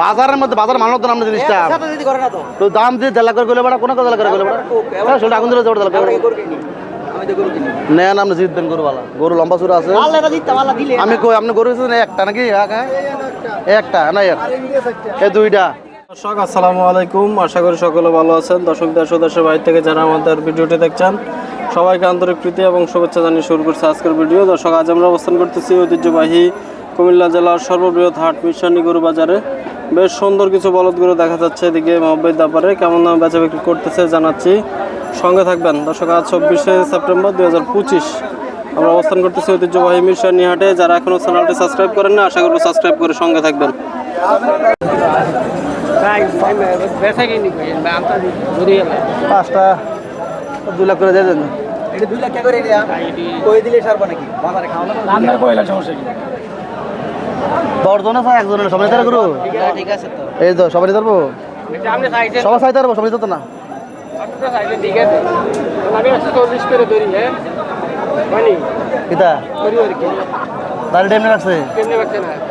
বাজারের মধ্যে বাজার মানত নাম জিনিসটা সাথে যদি করে না তো। দাম দিয়ে লাখ করে গেলে বেড়া কোনো কথা করে গেলে বেড়া। সেটা আগুন দিলে জোর লাখ গরু নেন আপনি জিতবেন গরুওয়ালা। লম্বা চূড়া আছে। আমি কই আপনি গরু একটা নাকি? হ্যাঁ? একটা না এই দুইটা। দর্শক আসসালামু আলাইকুম। আশা করি সকলে ভালো আছেন। দর্শক দেশ দেশের বাইরে থেকে যারা আমাদের ভিডিওটি দেখছেন সবাইকে আন্তরিক প্রীতি এবং শুভেচ্ছা জানিয়ে শুরু করছে আজকের ভিডিও। দর্শক আজ আমরা অবস্থান করতেছি ঐতিহ্যবাহী কুমিল্লা জেলার সর্ববৃহৎ হাট মিশানি গরু বাজারে বেশ সুন্দর কিছু বলদ গরু দেখা যাচ্ছে এদিকে মহব্বত ব্যাপারে। কেমন দামে বেচা বিক্রি করতেছে জানাচ্ছি। সঙ্গে থাকবেন দর্শক আজ চব্বিশে সেপ্টেম্বর দুই হাজার পঁচিশ। আমরা অবস্থান করতেছি ঐতিহ্যবাহী মিশানি নিহাটে। যারা এখনও চ্যানেলটি সাবস্ক্রাইব করেন না আশা করব সাবস্ক্রাইব করে সঙ্গে থাকবেন। পাঁচটা লাখ করে দিয়ে দেন এটা দুই লাখ করে দিয়া কই দিলে সারবো নাকি? বাজারে খাওয়া দশজন আছে একজনের সবাই তার গরু আছে এই তো সবাই ধরবো সবাই চাই ধরবো সবাই ধরতো না। কিতা? দাঁড়িয়ে টাইম রাখছে।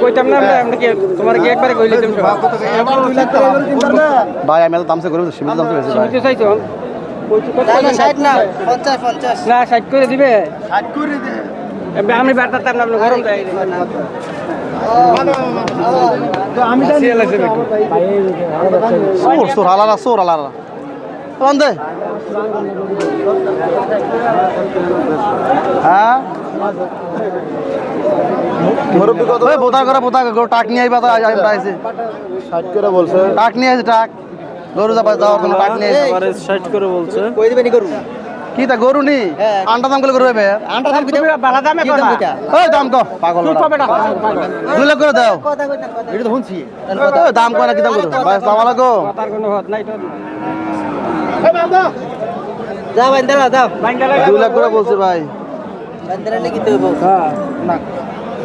কইতাম না আমরা আমরা তুমি ভাই আমি তো দামসে করে দিবে? আমি আমি সোর সোর আলাদা সোর আলাদা। হ্যাঁ? মুরব্বী কত বোতা করে বোতা করে টাক নিয়ে আইবা তো আমরা আইছি। ষাট করে বলছে। টাক নিয়ে আইছে টাক। গরু যাবা যাওয়ার জন্য টাক নিয়ে আইছে। এবারে ষাট করে বলছে। কই দিবেন গরু? কি তা গরু নি? হ্যাঁ। আন্ডা দাম করে গরু হবে? আন্টা দাম কি বালা দামে কইতা? ওই দাম কো পাগল ওরা। দুই লাখ করে দাও। কথা কইতা কথা এটা তো শুনছি। ওই দাম কয় না কি দাম করো ভাই আসসালামু আলাইকুম তার কোনো হত নাই তো। যা বান্দারা যাও দুই লাখ করে বলছি ভাই। বান্দারা লিখি তো বউ না।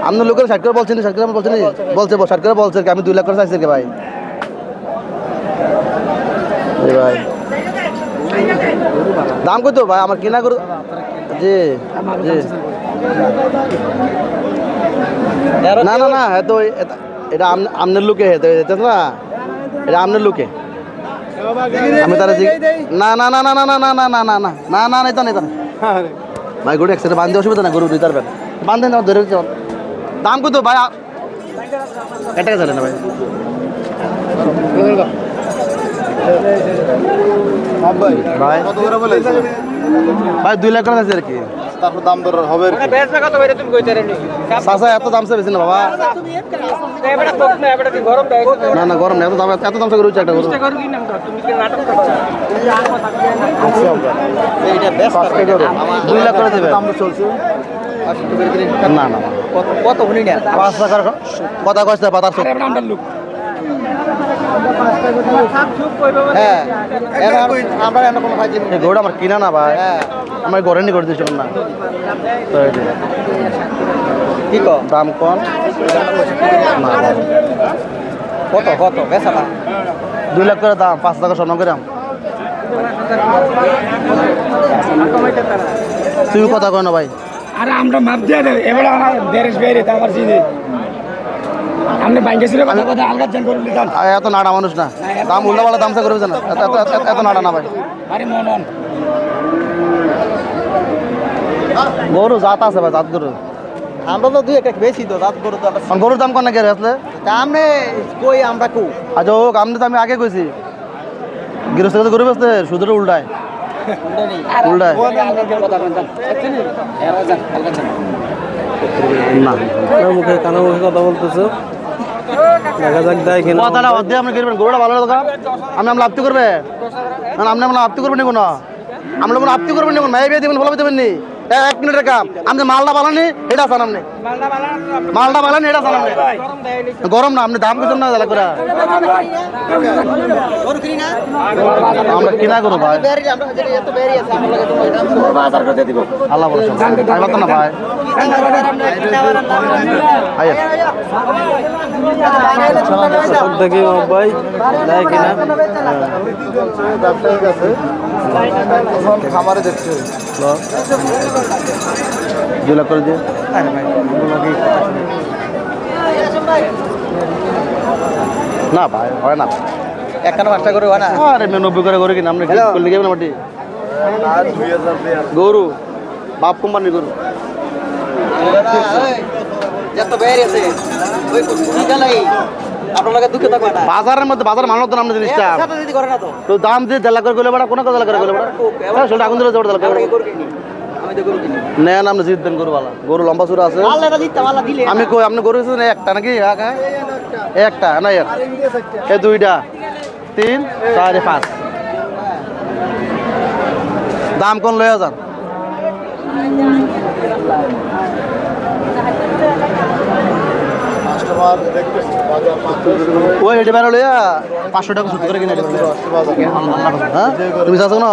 আপনার লোকের ষাট করে বলছেন ষাট করে বলছেন বলছে ষাট করে বলছে আমি দুই লাখ করে চাইছি ভাই ভাই দাম কত ভাই আমার কিনা করু জি জি না না না এত এটা- এটা আম- আমনের লুকে হেতে এটা না এটা আমনের লুকে আমি তারা না না না না না না না না না না না না না না না না গরু একসাথে বান্ধে অসুবিধা না গরু দিতে পারবেন বান্ধে না ধরে দাম কত ভাই? আ- এটা চলে না ভাই। ভাই। ভাই দুই লাখ টাকা আছে আর কি। তারপর দাম দর হবে চাষা এত দাম চেয়েছি না বাবা। না না গরম না এত দাম এত দাম করে একটা গরু। দুই লাখ করে দেবে। চলছে। না না কত শুনি পাঁচ কথা কয়েছে পাতার লোক। হ্যাঁ আমরা এমন কোনো ফাইজ এই গরুটা আমার কিনা না ভাই আমার ঘরে করে দিয়েছিল না। তো কি কো? দাম কম। না কত কত? বেচা না। দুই লাখ করে দাম পাঁচ টাকা স্বর্ণ করে। দাম তুমি কথা না ভাই। আরে আমরা মাপ দিয়ে দেব এবার আমার দেশ বেরে আমার চিনি। আপনি ব্যাংকে ছিল কথা কথা আলগা জান করে লিখান এত নাড়া মানুষ না। দাম উল্লাপাল্লা দাম চা করবে না এত এত এত- এত নাড়া না ভাই। আরে মনন গরু জাত আছে ভাই জাত গরু। আমরা তো দুই একটা বেশি তো রাত করে তো গরুর দাম কন না কে আসলে? আমনে কই আমরা কু আচ্ছা হোক আপনি তো আমি আগে কইছি। গৃহস্থ কাছে গরিব আসতে সুদের উল্টায়। উল্টায়। না। কারও মুখে কানা মুখে কথা বলতেছে। দেখা আপনি করবেন? গরুটা ভালো আমি আমরা আপত্তি করবে? না আপনি আমরা আপত্তি করবেন কোনো? আমরা কোনো আপত্তি করবেন নি কোনো? বিয়ে দেবেন ভালো দেবেন নি? এক মিনিটের কাম। আপনি মালটা বানানি এটা আসান আপনি মালটা বানানি এটা আসান আপনি গরম না। আপনি দাম কিছু না দাদা করে। আমরা কিনা করো ভাই। বেরি আমরা যে এত বেরি আছে আমরা লাগে তো বাজার করতে দিব আল্লাহ বলে আমি পারতাম না ভাই দেখি ভাই দেয় কিনা? খামারে দেখছে লাখ করে দিয়ে না ভাই হয় না। একখানা পাঁচটা করে হয় না? আরে মেয়ে নব্বই করে করে কিনা আপনি কি করলে গেবেন মাটি। গরু বাপ কোম্পানি গরু যত বেরি আছে ওই কুড়িটা নাই আপনার লাগে দুঃখ থাকবে না বাজারের মধ্যে বাজার মানত না আমরা জিনিসটা তো দাম দিয়ে দেড় লাখ করে গেলে বেড়া কোনো কথা করে গেলে বেড়া। সেটা আগুন দিলে জোর আমরা করে নেন আপনি জিতবেন গরুওয়ালা। গরু লম্বা চূড়া আছে। আমি কই আপনি গরু একটা নাকি? এক, এক? একটা না এক। এ দুইটা। তিন চার পাঁচ। দাম কোন লয়ে যান? ওই হেঁটে বেড়া লইয়া পাঁচশো টাকা সুদ করে কিনে। হ্যাঁ? তুমি চাচ্ছ না?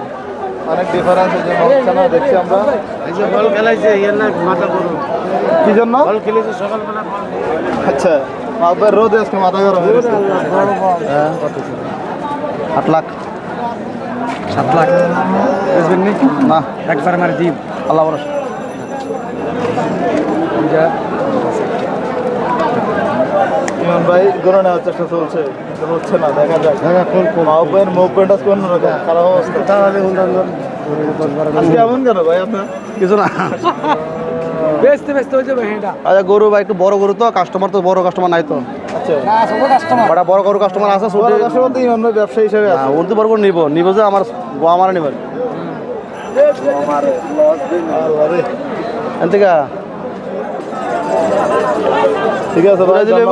অনেক ডিফারেন্স এই যে মহকানা দেখছি আমরা। এই যে বল খেলাইছে ইয়ের না মাথা কি জন্য? বল খেলেছে সকালবেলা আচ্ছা আপনার রোদ আজকে মাথা গরম হ্যাঁ আট লাখ। সাত লাখ। না। একবার মার দিব আল্লাহ বরস ইমন ভাই গরু নেওয়ার চেষ্টা চলছে কিন্তু হচ্ছে না দেখা যাক। মাহবুবের মুভমেন্ট আজকে অন্যরকম খারাপ অবস্থা। আজকে এমন কেন ভাই আপনার? কিছু না। বেচতে বেচতে যাবে হ্যাঁ আচ্ছা গরু বা একটু বড় গরু তো কাস্টমার তো বড় কাস্টমার নাই তো। আচ্ছা। না বড় বড় গরু কাস্টমার আছে কাস্টমার তো ভাই ব্যবসা হিসেবে আছে। ওর তো বড় গরু নিব নিব যে আমার গোয়া মারা নিবার আরে, থেকে ঠিক আছে ভাই দিলে